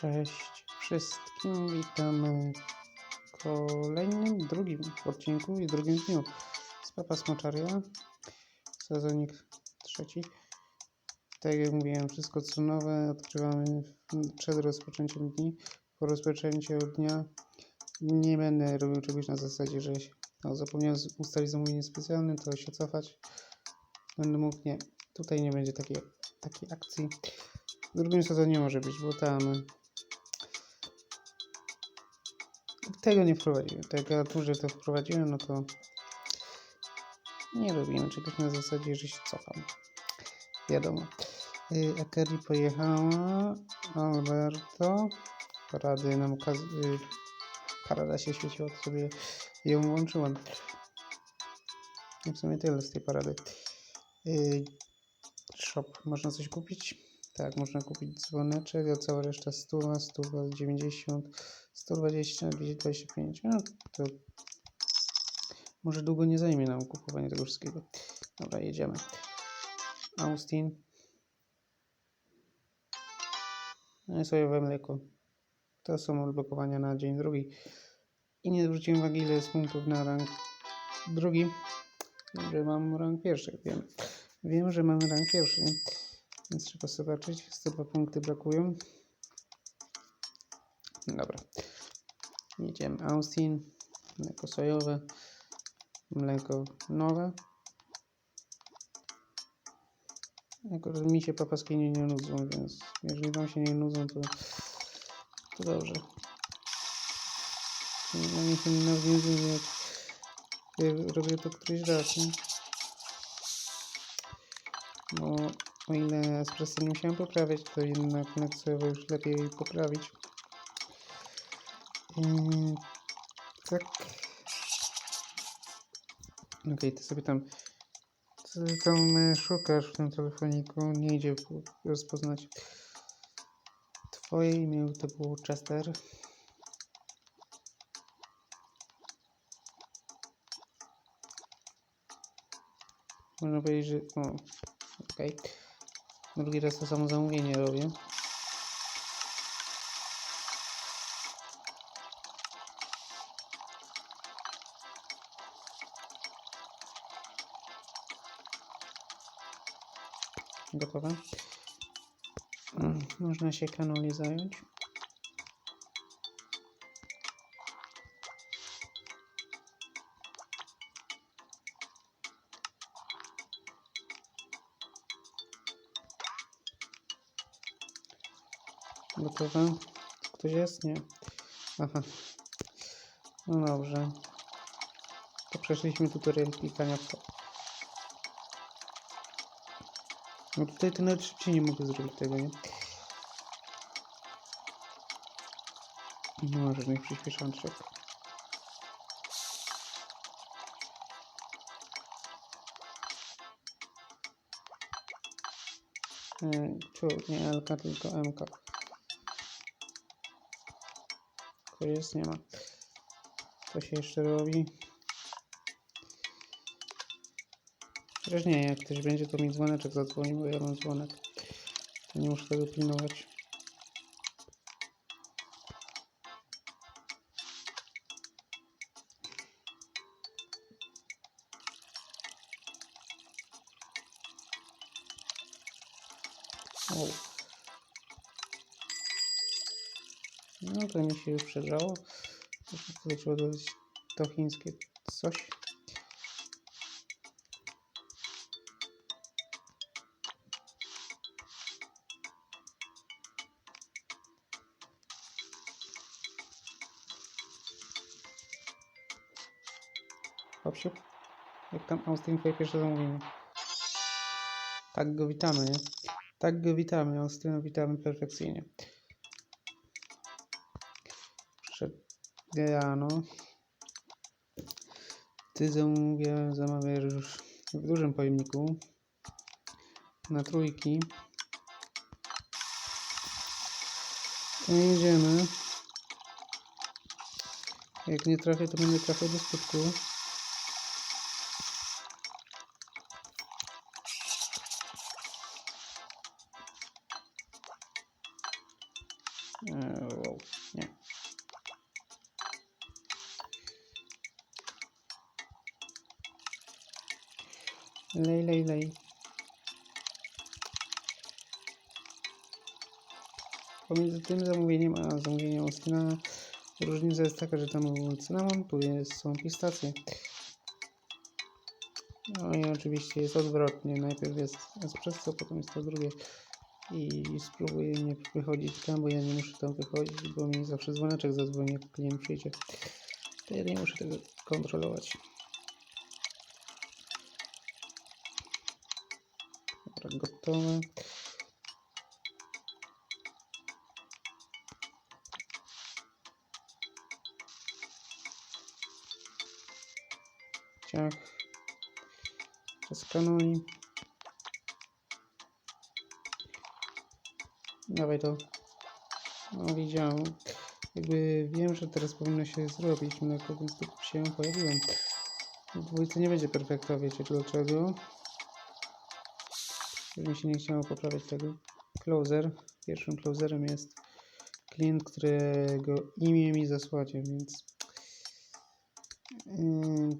Cześć wszystkim, witamy w kolejnym, drugim odcinku i drugim dniu z Papa Smoczaria, sezonik trzeci. Tak jak mówiłem, wszystko co nowe odkrywamy przed rozpoczęciem dni. Po rozpoczęciu dnia nie będę robił czegoś na zasadzie, że no, zapomniałem ustalić zamówienie specjalne, to się cofać. Będę mógł, nie, tutaj nie będzie takiej, takiej akcji. W drugim sezonie może być, bo tam tego nie wprowadziłem. Że to wprowadziłem, no to nie robimy czegoś na zasadzie, że się cofam. Wiadomo. Y, Akari pojechała, Alberto. Parady nam ukaz- y, Parada się świeciła, to sobie ją włączyłem. I w sumie tyle z tej parady. Y, Shop. Można coś kupić? Tak, można kupić dzwoneczek, a cała reszta 100, 190, 120, 225. No to może długo nie zajmie nam kupowanie tego wszystkiego. Dobra, jedziemy. Austin. No i sojowe mleko. To są odblokowania na dzień drugi. I nie zwróciłem uwagi, ile jest punktów na rank drugi. Wiem, że mam rank pierwszy, wiem. Wiem, że mamy rank pierwszy, więc trzeba zobaczyć. 102 punkty brakują. Dobra. Jedziemy. Austin, mleko sojowe, mleko nowe. Jako, mi się papaski nie, nie nudzą, więc jeżeli wam się nie nudzą, to, to dobrze. Ja mi się nie jak robię to któryś raz, nie? O ile espresso nie musiałem poprawiać, to jednak sojowe już lepiej poprawić. Tak. Okej, ty sobie tam co ty tam e, szukasz w tym telefoniku, nie idzie po- rozpoznać. Twoje imię to było Chester. Można powiedzieć, że... O, okej. Drugi raz to samo zamówienie robię. Gotowe. Mm, Można się kanoli zająć. Gotowe. Ktoś jest? Nie. Aha. No dobrze. To przeszliśmy tutorial klikania w. No tutaj to nawet szybciej nie mogę zrobić tego, nie? Nie ma żadnych przyspieszaczek. Tu nie LK, tylko MK. To jest, nie ma. To się jeszcze robi. Chociaż nie, jak ktoś będzie, to mi dzwoneczek zadzwoni, bo ja mam dzwonek. To nie muszę tego pilnować. Się już przedrzało. Tutaj trzeba dodać to chińskie coś. Hopsiu. Jak tam Austin twoje pierwsze zamówienie? Tak go witamy, nie? Tak go witamy, Austin, witamy perfekcyjnie. Gejano. Ty zamówię, zamawiasz już w dużym pojemniku. Na trójki. To jedziemy. Jak nie trafię, to będę trafiał do skutku. Eee, Lej, lej, lej. Pomiędzy tym zamówieniem a zamówieniem Austina różnica jest taka, że tam cynamon, tu jest, są pistacje. No i oczywiście jest odwrotnie. Najpierw jest espresso, potem jest to drugie. I spróbuję nie wychodzić tam, bo ja nie muszę tam wychodzić, bo mi zawsze dzwoneczek zadzwoni, jak klient przyjdzie. To ja nie muszę tego kontrolować. Dobra, gotowe. Ciach. Przeskanuj. Dawaj to. No widziałem. Jakby wiem, że teraz powinno się zrobić mleko, więc tu się pojawiłem. W dwójce nie będzie perfekta, wiecie dlaczego? Mi się nie chciało poprawiać tego. Closer. Pierwszym closerem jest klient, którego imię mi zasłacie, więc... Yy,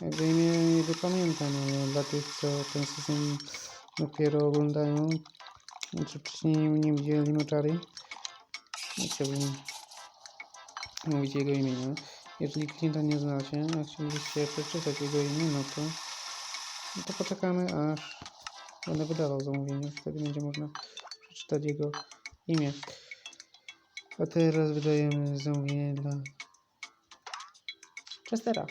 jakby imię nie wypamiętam, ale dla tych, co ten sezon dopiero oglądają, czy wcześniej nie widzieli moczary, nie chciałbym mówić jego imienia. Jeżeli klienta nie znacie, a chcielibyście przeczytać jego imię, no to, no to poczekamy, aż będę wydawał zamówienie. Wtedy będzie można przeczytać jego imię. A teraz wydajemy zamówienie dla Chestera.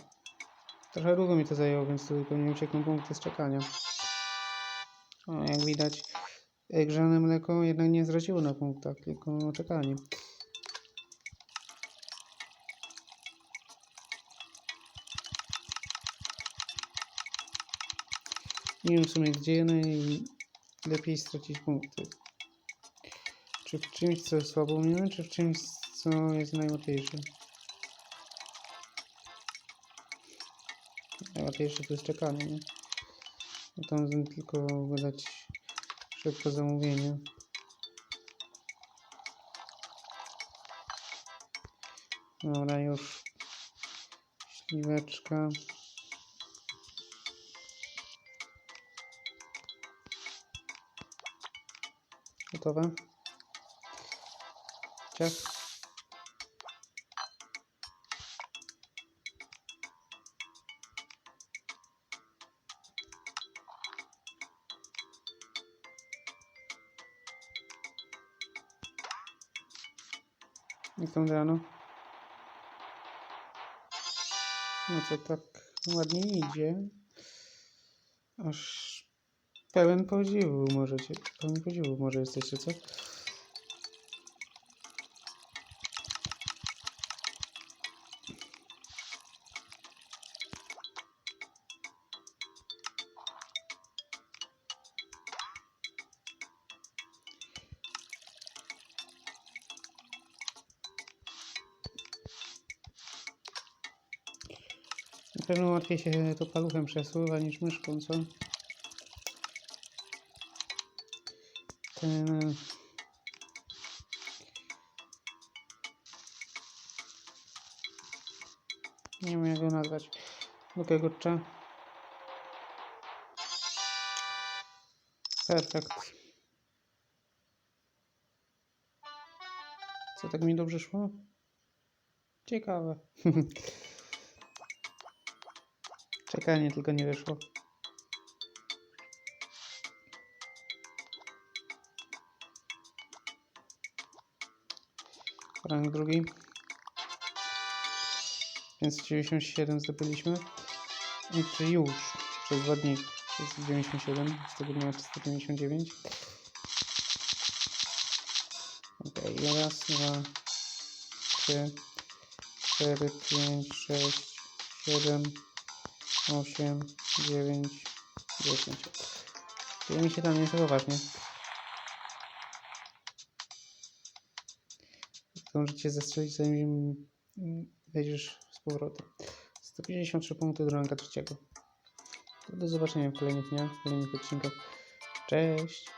Trochę długo mi to zajęło, więc tu pewnie uciekną punkty z czekania. O, jak widać, e, grzane mleko jednak nie zraziło na punktach, tylko czekanie. Nie wiem w sumie gdzie najlepiej stracić punkty. Czy w czymś, co słabo umiemy, czy w czymś, co jest najłatwiejsze? Najłatwiejsze to jest czekanie, nie? Tam tylko wydać szybko zamówienie. Dobra, już śliweczka. Gotowe? Ciach. Jak tam rano? No co tak ładnie idzie. Aż pełen podziwu możecie. Pełen podziwu może jesteście, co? Na pewno łatwiej się to paluchem przesuwa niż myszką, co? Ten... Nie wiem jak go nazwać. Lukę gotcha. Perfekt. Co tak mi dobrze szło? Ciekawe. Czekanie tylko nie wyszło. Rang drugi. 597 zdobyliśmy. I czy już przez dwa dni jest 97, z tego dnia 499. Ok, raz, dwa, trzy, cztery, pięć, sześć, siedem, 8, 9, 10. Czyli mi się tam nie chyba ważnie. Zdążycie zestrzelić zanim wejdziesz z powrotem. 153 punkty do ranka trzeciego. Do zobaczenia w kolejnych dniach, w kolejnych odcinkach. Cześć!